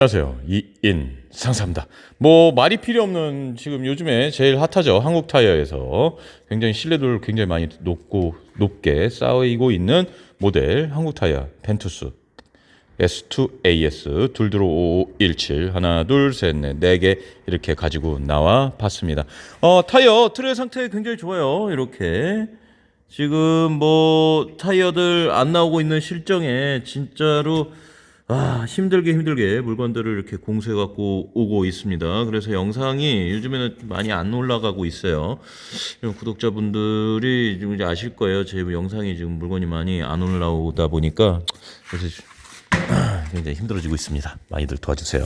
안녕하세요. 이인 상사입니다. 뭐 말이 필요 없는 지금 요즘에 제일 핫하죠. 한국 타이어에서 굉장히 신뢰도를 굉장히 많이 높고 높게 쌓이고 있는 모델 한국 타이어 벤투스 S2AS 둘드로 5517 하나 둘셋넷네 개 이렇게 가지고 나와 봤습니다. 어 타이어 트레 상태 굉장히 좋아요. 이렇게 지금 뭐 타이어들 안 나오고 있는 실정에 진짜로 아 힘들게 힘들게 물건들을 이렇게 공수해 갖고 오고 있습니다. 그래서 영상이 요즘에는 많이 안 올라가고 있어요. 구독자분들이 지금 이제 아실 거예요. 제 영상이 지금 물건이 많이 안 올라오다 보니까 그래서 굉장히 힘들어지고 있습니다. 많이들 도와주세요.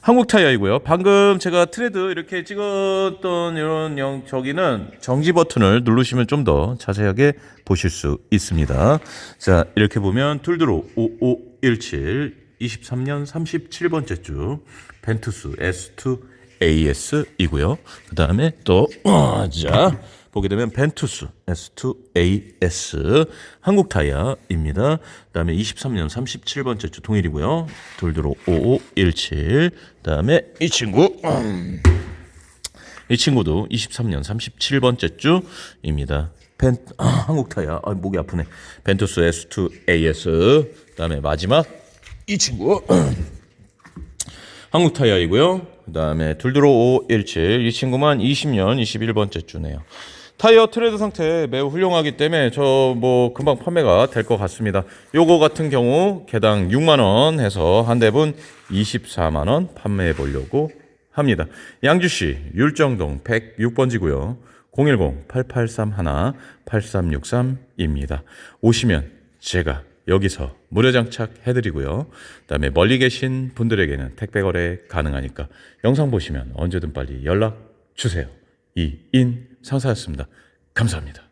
한국 타이어이고요. 방금 제가 트레드 이렇게 찍었던 이런 영 저기는 정지 버튼을 누르시면 좀 더 자세하게 보실 수 있습니다. 자 이렇게 보면 툴드로 5517 23년 37번째 주 벤투스 S2 AS이고요. 그 다음에 또 어, 자. 보게 되면 벤투스 S2AS 한국 타이어입니다. 그 다음에 23년 37번째 주 통일이고요. 돌드로 5517. 그 다음에 이 친구 이 친구도 23년 37번째 주입니다. 벤 아, 한국 타이어 아, 목이 아프네. 벤투스 S2AS. 그 다음에 마지막 이 친구 한국 타이어이고요. 그다음에 둘드로 517. 이 친구만 20년 21번째 주네요. 타이어 트레드 상태 매우 훌륭하기 때문에 저 뭐 금방 판매가 될 것 같습니다. 요거 같은 경우 개당 6만 원 해서 한 대분 24만 원 판매해 보려고 합니다. 양주시 율정동 106번지고요. 010-8831-8363입니다. 오시면 제가 여기서 무료 장착 해 드리고요. 그다음에 멀리 계신 분들에게는 택배 거래 가능하니까 영상 보시면 언제든 빨리 연락 주세요. 이인 상사였습니다. 감사합니다.